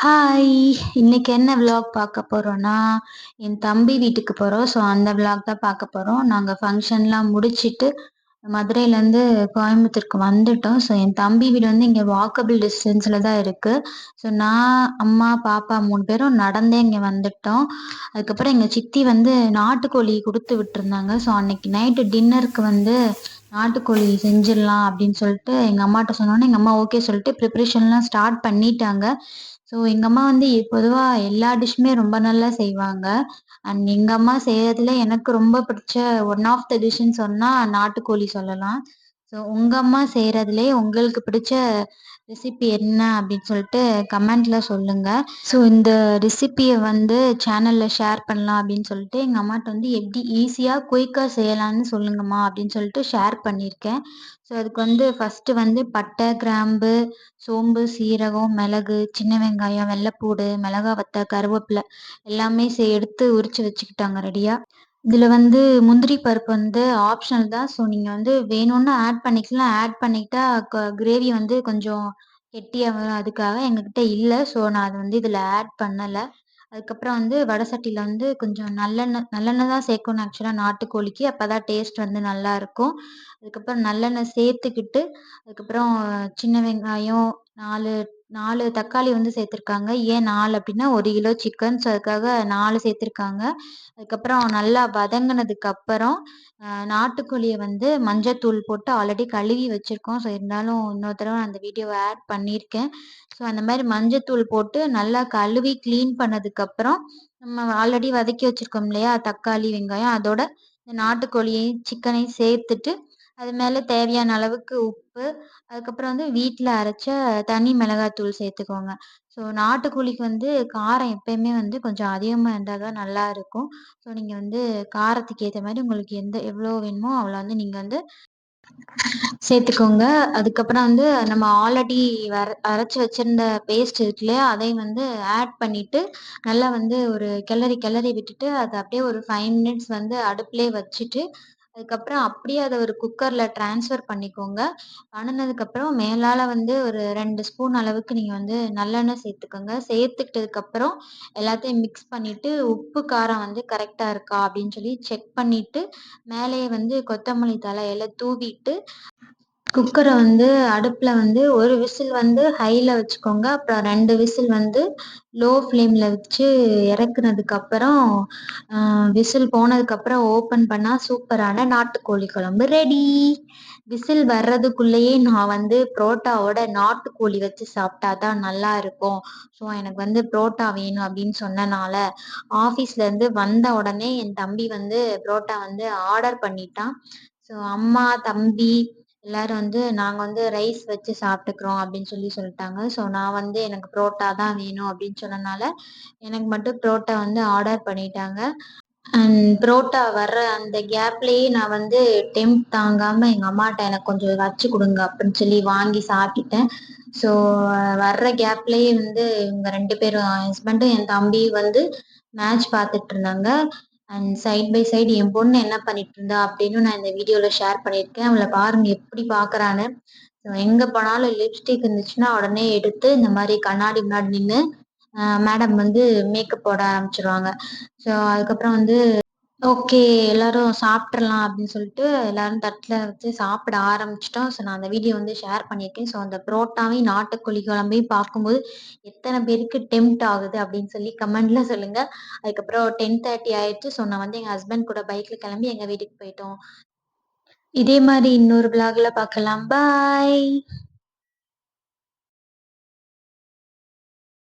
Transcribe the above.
Hi! இன்னைக்கு என்ன vlog பார்க்க போறோம்னா, என் தம்பி வீட்டுக்கு போறோம். ஸோ அந்த விலாக் தான் பார்க்க போறோம். நாங்க ஃபங்க்ஷன்லாம் முடிச்சுட்டு மதுரையிலேருந்து கோயம்புத்தூருக்கு வந்துட்டோம். ஸோ என் தம்பி வீடு வந்து இங்க வாக்கபிள் டிஸ்டன்ஸ்ல தான் இருக்கு. ஸோ நான், அம்மா, பாப்பா மூணு பேரும் நடந்தே இங்க வந்துட்டோம். அதுக்கப்புறம் எங்க சித்தி வந்து நாட்டுக்கோழி கொடுத்து விட்டுருந்தாங்க. ஸோ அன்னைக்கு நைட்டு டின்னருக்கு வந்து நாட்டுக்கோழி செஞ்சிடலாம் அப்படின்னு சொல்லிட்டு எங்க அம்மாட்ட சொன்னோன்னே எங்க அம்மா ஓகே சொல்லிட்டு ப்ரிப்பரேஷன்லாம் ஸ்டார்ட் பண்ணிட்டாங்க. ஸோ எங்க அம்மா வந்து பொதுவா எல்லா டிஷ்ஷுமே ரொம்ப நல்லா செய்வாங்க. அண்ட் எங்க அம்மா செய்றதுல எனக்கு ரொம்ப பிடிச்ச ஒன் ஆஃப் த டிஷ்ன்னு சொன்னா நாட்டுக்கோழி சொல்லலாம். ஸோ உங்க அம்மா செய்றதுலயே உங்களுக்கு பிடிச்ச ரெசிபி என்ன அப்படின்னு சொல்லிட்டு கமெண்ட்ல சொல்லுங்க. ஸோ இந்த ரெசிபியை வந்து சேனல்ல ஷேர் பண்ணலாம் அப்படின்னு சொல்லிட்டு எங்க அம்மாட்ட வந்து எப்படி ஈஸியா, குயிக்கா செய்யலான்னு சொல்லுங்கம்மா அப்படின்னு சொல்லிட்டு ஷேர் பண்ணியிருக்கேன். ஸோ அதுக்கு வந்து ஃபர்ஸ்ட்டு வந்து பட்டை, கிராம்பு, சோம்பு, சீரகம், மிளகு, சின்ன வெங்காயம், வெள்ளைப்பூடு, மிளகா வத்த கருவேப்பிலை எல்லாமே எடுத்து உரிச்சு வச்சுக்கிட்டாங்க ரெடியா. இதுல வந்து முந்திரி பருப்பு வந்து ஆப்ஷனல் தான். ஸோ நீங்க வந்து வேணும்னா ஆட் பண்ணிக்கலாம். ஆட் பண்ணிக்கிட்டா க கிரேவி வந்து கொஞ்சம் கெட்டியா வரும். அதுக்காக எங்ககிட்ட இல்ல. ஸோ நான் அது வந்து இதுல ஆட் பண்ணல. அதுக்கப்புறம் வந்து வடை சட்டியில வந்து கொஞ்சம் நல்லெண்ணெய் நல்லெண்ணெய் தான் சேர்க்கணும் ஆக்சுவலா நாட்டுக்கோழிக்கு. அப்பதான் டேஸ்ட் வந்து நல்லாயிருக்கும் அதுக்கப்புறம் நல்லெண்ணெய் சேர்த்துக்கிட்டு, அதுக்கப்புறம் சின்ன வெங்காயம் 4 நாலு தக்காளி வந்து சேர்த்துருக்காங்க. ஏன் நாலு அப்படின்னா ஒரு கிலோ சிக்கன். ஸோ அதுக்காக நாலு சேர்த்துருக்காங்க. அதுக்கப்புறம் நல்லா வதங்கினதுக்கு அப்புறம் நாட்டுக்கோழியை வந்து மஞ்சத்தூள் போட்டு ஆல்ரெடி கழுவி வச்சுருக்கோம் ஸோ இருந்தாலும் இன்னொரு தடவ அந்த வீடியோவை ஆட் பண்ணியிருக்கேன். ஸோ அந்த மாதிரி மஞ்சத்தூள் போட்டு நல்லா கழுவி க்ளீன் பண்ணதுக்கப்புறம், நம்ம ஆல்ரெடி வதக்கி வச்சிருக்கோம் இல்லையா? தக்காளி, வெங்காயம் அதோட நாட்டுக்கோழியையும், சிக்கனையும் சேர்த்துட்டு, அது மேல தேவையான அளவுக்கு உப்பு, அதுக்கப்புறம் வந்து வீட்ல அரைச்ச தனி மிளகாத்தூள் சேர்த்துக்கோங்க. ஸோ நாட்டுக்கோழிக்கு வந்து காரம் எப்பயுமே வந்து கொஞ்சம் அதிகமா இருந்தா தான் நல்லாருக்கும். ஸோ நீங்க வந்து காரத்துக்கு ஏத்த மாரி உங்களுக்கு எந்த எவ்வளோ வேணுமோ அவ்வளோ வந்து நீங்க வந்து சேர்த்துக்கோங்க. அதுக்கப்புறம் வந்து நம்ம ஆல்ரெடி வர அரைச்சு வச்சிருந்த பேஸ்ட் இருக்கு இல்லையா? அதையும் வந்து ஆட் பண்ணிட்டு, நல்லா வந்து ஒரு கிளறி கிளறி விட்டுட்டு, அதை அப்படியே ஒரு 5 மினிட்ஸ் வந்து அடுப்புலயே வச்சுட்டு, அதுக்கப்புறம் அப்படியே அதை ஒரு குக்கர்ல ட்ரான்ஸ்ஃபர் பண்ணிக்கோங்க. பண்ணுனதுக்கப்புறம் மேலால வந்து ஒரு ரெண்டு ஸ்பூன் அளவுக்கு நீங்க வந்து நல்லெண்ணெய் சேர்த்துக்கோங்க. சேர்த்துக்கிட்டதுக்கப்புறம் எல்லாத்தையும் மிக்ஸ் பண்ணிட்டு, உப்பு, காரம் வந்து கரெக்டாக இருக்கா அப்படின்னு சொல்லி செக் பண்ணிட்டு, மேலேயே வந்து கொத்தமல்லி தழை எல்லாம் தூவிட்டு, குக்கரை வந்து அடுப்புல வந்து ஒரு விசில் வந்து ஹைல வச்சுக்கோங்க. அப்புறம் ரெண்டு விசில் வந்து லோ ஃப்ளேம்ல வச்சு இறக்குனதுக்கப்புறம், விசில் போனதுக்கப்புறம் ஓப்பன் பண்ணா சூப்பரான நாட்டுக்கோழி குழம்பு ரெடி. விசில் வர்றதுக்குள்ளேயே நான் வந்து புரோட்டாவோட நாட்டுக்கோழி வச்சு சாப்பிட்டா தான் நல்லாருக்கும். ஸோ எனக்கு வந்து புரோட்டா வேணும் அப்படின்னு சொன்னனால, ஆஃபீஸ்லேருந்து வந்த உடனே என் தம்பி வந்து புரோட்டா வந்து ஆர்டர் பண்ணிட்டான். ஸோ அம்மா, தம்பி எல்லாரும் வந்து நாங்க வந்து ரைஸ் வச்சு சாப்பிட்டுக்கிறோம் அப்படின்னு சொல்லி சொல்லிட்டாங்க. ஸோ நான் வந்து எனக்கு புரோட்டா தான் வேணும் அப்படின்னு சொன்னனால, எனக்கு மட்டும் புரோட்டா வந்து ஆர்டர் பண்ணிட்டாங்க. அண்ட் புரோட்டா வர்ற அந்த கேப்லயே நான் வந்து டெம்ப் தாங்காம எங்க அம்மாட்ட எனக்கு கொஞ்சம் வச்சு குடுங்க அப்படின்னு சொல்லி வாங்கி சாப்பிட்டுட்டேன். ஸோ வர்ற கேப்லயே வந்து இவங்க 2 பேரும் என் ஹஸ்பண்டும், என் தம்பியும் வந்து மேட்ச் பார்த்துட்டு இருந்தாங்க. அண்ட் சைட் பை சைடு என் பொண்ணு என்ன பண்ணிட்டு இருந்தா அப்படின்னு நான் இந்த வீடியோல ஷேர் பண்ணியிருக்கேன். அவளை பாருங்க எப்படி பார்க்குறான்னு. எங்கே எங்க போனாலும் லிப்ஸ்டிக் இருந்துச்சுன்னா உடனே எடுத்து இந்த மாதிரி கண்ணாடி முன்னாடி நின்று மேடம் வந்து மேக்கப் போட ஆரம்பிச்சிருவாங்க ஸோ அதுக்கப்புறம் வந்து ஓகே எல்லாரும் சாப்பிட்றலாம் அப்படின்னு சொல்லிட்டு எல்லாரும் தட்டுல வச்சு சாப்பிட ஆரம்பிச்சுட்டோம். ஸோ நான் அந்த வீடியோ வந்து ஷேர் பண்ணியிருக்கேன். ஸோ அந்த புரோட்டாவையும், நாட்டுக்கோழி குழம்பையும் பார்க்கும்போது எத்தனை பேருக்கு டெம்ப்ட் ஆகுது அப்படின்னு சொல்லி கமெண்ட்ல சொல்லுங்க. அதுக்கப்புறம் 10:30 ஆயிடுச்சு. ஸோ நான் வந்து எங்க ஹஸ்பண்ட் கூட பைக்ல கிளம்பி எங்க வீட்டுக்கு போயிட்டோம். இதே மாரி இன்னொரு விலாக்ல பார்க்கலாம். பாய்.